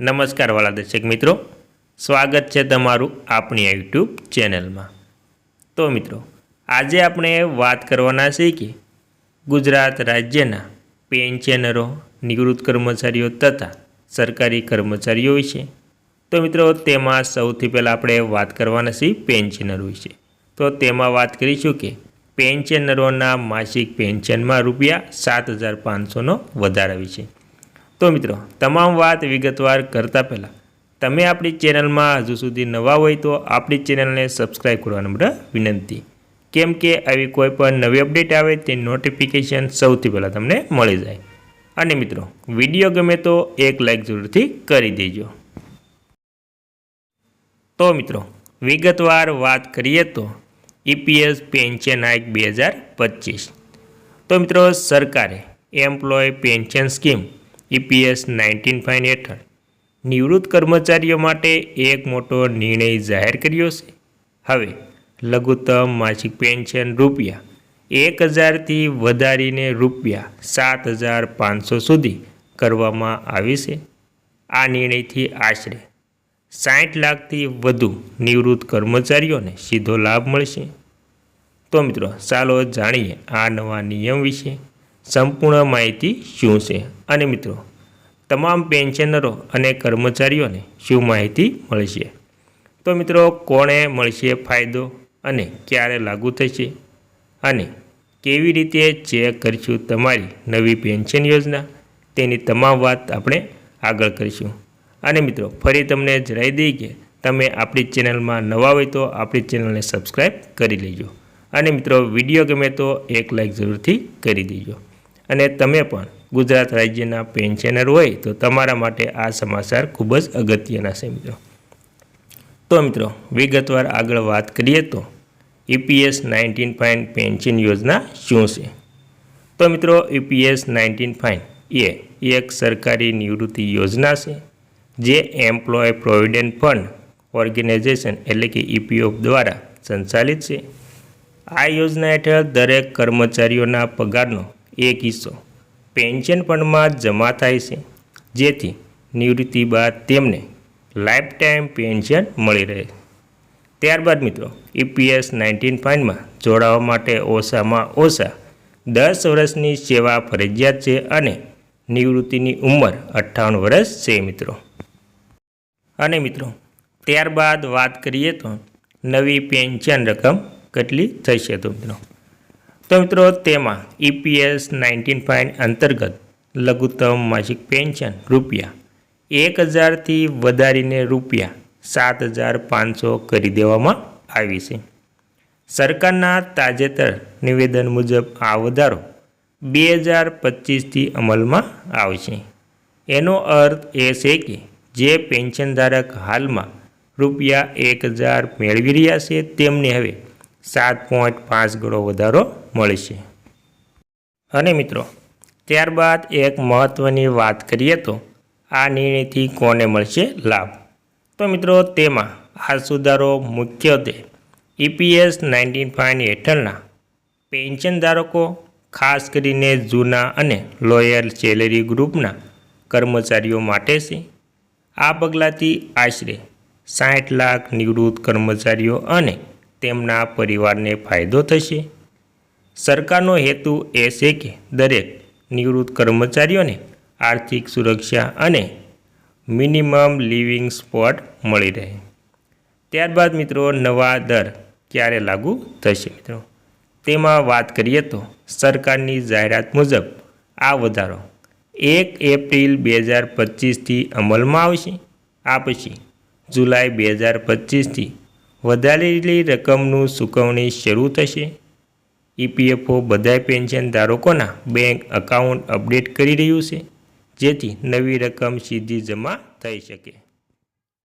નમસ્કાર વાલા દર્શક મિત્રો. સ્વાગત છે તમારું આપણી યુટ્યુબ ચેનલમાં. તો મિત્રો, આજે આપણે વાત કરવાના છે કે ગુજરાત રાજ્યના પેન્શનરો, નિવૃત્ત કર્મચારીઓ તથા સરકારી કર્મચારીઓ વિશે. તો મિત્રો, તેમાં સૌથી પહેલાં આપણે વાત કરવાના છીએ પેન્શનરો વિશે. તો તેમાં વાત કરીશું કે પેન્શનરોના માસિક પેન્શનમાં રૂપિયા સાત હજાર પાંચસોનો વધારા વિશે. તો મિત્રો, તમામ વાત વિગતવાર કરતાં પહેલાં, તમે આપણી ચેનલમાં હજુ સુધી નવા હોય તો આપણી ચેનલને સબસ્ક્રાઈબ કરવાનો નમ્ર વિનંતી. કેમ કે આવી કોઈ પણ નવી અપડેટ આવે તે નોટિફિકેશન સૌથી પહેલાં તમને મળી જાય. અને મિત્રો, વીડિયો ગમે તો એક લાઇક જરૂરથી કરી દેજો. તો મિત્રો, વિગતવાર વાત કરીએ તો ઈપીએસ પેન્શન આઈક બે હજાર પચીસ. તો મિત્રો, સરકારે employ pension scheme EPS nineteen five હેઠળ નિવૃત્ત કર્મચારીઓ માટે એક મોટો નિર્ણય જાહેર કર્યો છે. હવે લઘુત્તમ માસિક પેન્શન રૂપિયા એક હજારથી વધારીને રૂપિયા સાત હજાર પાંચસો સુધી કરવામાં આવી છે. આ નિર્ણયથી આશરે સાઠ લાખથી વધુ નિવૃત્ત કર્મચારીઓને સીધો લાભ મળશે. તો મિત્રો, ચાલો જાણીએ આ નવા નિયમ વિશે. સંપૂર્ણ માહિતી શું છે? અને મિત્રો, તમામ પેન્શનરો અને કર્મચારીઓને શું માહિતી મળશે તો મિત્રો, કોણે મળશે ફાયદો અને ક્યારે લાગુ થશે? અને કેવી રીતે ચેક કરીશું તમારી નવી પેન્શન યોજના? તેની તમામ વાત આપણે આગળ કરીશું. અને મિત્રો, ફરી તમને જણાવી દઈએ કે તમે આપણી ચેનલમાં નવા હોય તો આપણી ચેનલને સબસ્ક્રાઈબ કરી લેજો. અને મિત્રો, વીડિયો ગમે તો એક લાઈક જરૂરથી કરી દેજો. અને તમે પણ ગુજરાત રાજ્યના પેન્શનર હોય તો તમારા માટે આ સમાચાર ખૂબ જ અગત્યના છે મિત્રો. તો મિત્રો, વિગતવાર આગળ વાત કરીએ તો ઈપીએસ નાઇન્ટીન ફાઇન પેન્શન યોજના શું છે? તો મિત્રો ઈપીએસ નાઇન્ટીન ફાઇન એ એક સરકારી નિવૃત્તિ યોજના છે, જે એમ્પ્લોય પ્રોવિડન્ટ ફંડ ઓર્ગેનાઇઝેશન એટલે કે ઈપીએફ દ્વારા સંચાલિત છે. આ યોજના હેઠળ દરેક કર્મચારીઓના પગારનો એક હિસ્સો પેન્શન ફંડમાં જમા થાય છે. જેથી નિવૃત્તિ બાદ તેમને લાઈફ ટાઈમ પેન્શન મળી રહે. ત્યારબાદ મિત્રો ઈપીએસ નાઇન્ટીન ફાઇનમાં જોડાવા માટે ઓછામાં ઓછા દસ વર્ષની સેવા ફરજિયાત છે અને નિવૃત્તિની ઉંમર અઠ્ઠાવન વર્ષ છે મિત્રો. અને મિત્રો, ત્યારબાદ વાત કરીએ તો નવી પેન્શન રકમ કેટલી થશે તો મિત્રો? તો મિત્રો, તેમાં ઈપીએસ નાઇન્ટીન ફાઇન અંતર્ગત લઘુત્તમ માસિક પેન્શન રૂપિયા એક હજારથી વધારીને રૂપિયા સાત હજાર પાંચસો કરી દેવામાં આવી છે. સરકારના તાજેતર નિવેદન મુજબ આ વધારો બે હજાર પચીસથી અમલમાં આવશે. એનો અર્થ એ છે કે જે પેન્શનધારક હાલમાં રૂપિયા એક હજાર મેળવી રહ્યા છે, તેમને હવે સાત પોઈન્ટ પાંચ ગણો વધારો મળશે અને મિત્રો, ત્યારબાદ એક મહત્ત્વની વાત કરીએ તો આ નિર્ણયથી કોને મળશે લાભ? તો મિત્રો, તેમાં આ સુધારો મુખ્યત્વે ઈપીએસ નાઇન્ટીન ફાઇન હેઠળના પેન્શનધારકો ખાસ કરીને જૂના અને લોયર સેલેરી ગ્રુપના કર્મચારીઓ માટે છે. આ પગલાંથી આશરે સાઠ લાખ નિવૃત્ત કર્મચારીઓ અને તેમના પરિવારને ફાયદો થશે? સરકારનો હેતુ એ છે કે દરેક નિવૃત્ત કર્મચારીઓને આર્થિક સુરક્ષા અને મિનિમમ લિવિંગ સ્પોટ મળી રહે. ત્યારબાદ મિત્રો, નવા દર ક્યારે લાગુ થશે મિત્રો? તેમાં વાત કરીએ તો સરકારની જાહેરાત મુજબ આ વધારો એક એપ્રિલ બે હજાર પચીસથી અમલમાં આવશે. આ પછી જુલાઈ બે હજાર પચીસથી વધારેલી રકમનું ચૂકવણી શરૂ થશે. ઈપીએફઓ બધા પેન્શન ધારકોના બેંક એકાઉન્ટ અપડેટ કરી રહ્યું છે, જેથી નવી રકમ સીધી જમા થઈ શકે.